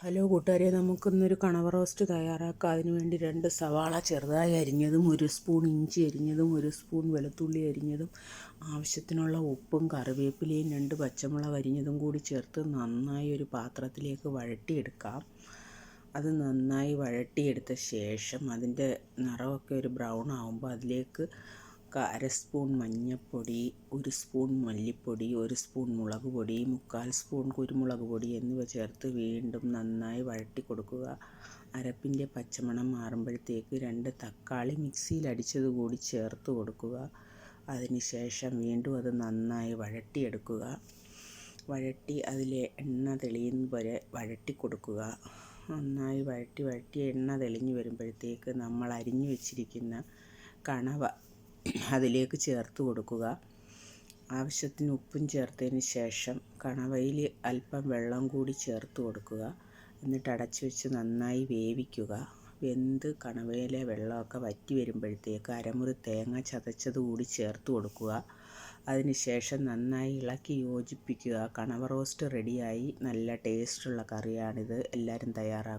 Hello കൂട്ടുകാരെ നമുക്കിന്നൊരു കണവ റോസ്റ്റ് തയ്യാറാക്കാം. അതിന് വേണ്ടി രണ്ട് സവാള ചെറുതായി അരിഞ്ഞതും ഒരു സ്പൂൺ ഇഞ്ചി അരിഞ്ഞതും ഒരു സ്പൂൺ വെളുത്തുള്ളി അരിഞ്ഞതും ആവശ്യത്തിനുള്ള ഉപ്പും കറിവേപ്പിലയും രണ്ട് പച്ചമുളക് അരിഞ്ഞതും കൂടി ചേർത്ത് നന്നായി ഒരു പാത്രത്തിലേക്ക് വഴട്ടിയെടുക്കാം അത് നന്നായി വഴട്ടിയെടുത്ത ശേഷം അതിന്റെ നിറമൊക്കെ ഒരു ബ്രൗൺ ആകുമ്പോൾ അതിലേക്ക് അര സ്പൂൺ മഞ്ഞൾപ്പൊടി ഒരു സ്പൂൺ മല്ലിപ്പൊടി ഒരു സ്പൂൺ മുളക് പൊടി മുക്കാൽ സ്പൂൺ കുരുമുളക് പൊടി എന്നിവ ചേർത്ത് വീണ്ടും നന്നായി വഴറ്റി കൊടുക്കുക. അരപ്പിന്റെ പച്ചമണം മാറുമ്പോഴത്തേക്ക് രണ്ട് തക്കാളി മിക്സിയിൽ അടിച്ചത് കൂടി ചേർത്ത് കൊടുക്കുക. അതിനുശേഷം വീണ്ടും അത് നന്നായി വഴട്ടിയെടുക്കുക വഴട്ടി അതിലെ എണ്ണ തെളിയുന്ന വരെ വഴട്ടി കൊടുക്കുക. നന്നായി വഴറ്റി വഴറ്റി എണ്ണ തെളിഞ്ഞു വരുമ്പോഴത്തേക്ക് നമ്മൾ അരിഞ്ഞു വെച്ചിരിക്കുന്ന കണവ അതിലേക്ക് ചേർത്ത് കൊടുക്കുക. ആവശ്യത്തിന് ഉപ്പും ചേർത്തതിന് ശേഷം കണവയിൽ അല്പം വെള്ളം കൂടി ചേർത്ത് കൊടുക്കുക. എന്നിട്ട് അടച്ചു വെച്ച് നന്നായി വേവിക്കുക. വെന്ത് കണവയിലെ വെള്ളമൊക്കെ വറ്റി വരുമ്പോഴത്തേക്ക് അരമുറി തേങ്ങ ചതച്ചത് കൂടി ചേർത്ത് കൊടുക്കുക. അതിനുശേഷം നന്നായി ഇളക്കി യോജിപ്പിക്കുക. കണവ റോസ്റ്റ് റെഡിയായി. നല്ല ടേസ്റ്റുള്ള കറിയാണിത്. എല്ലാവരും തയ്യാറാക്കുക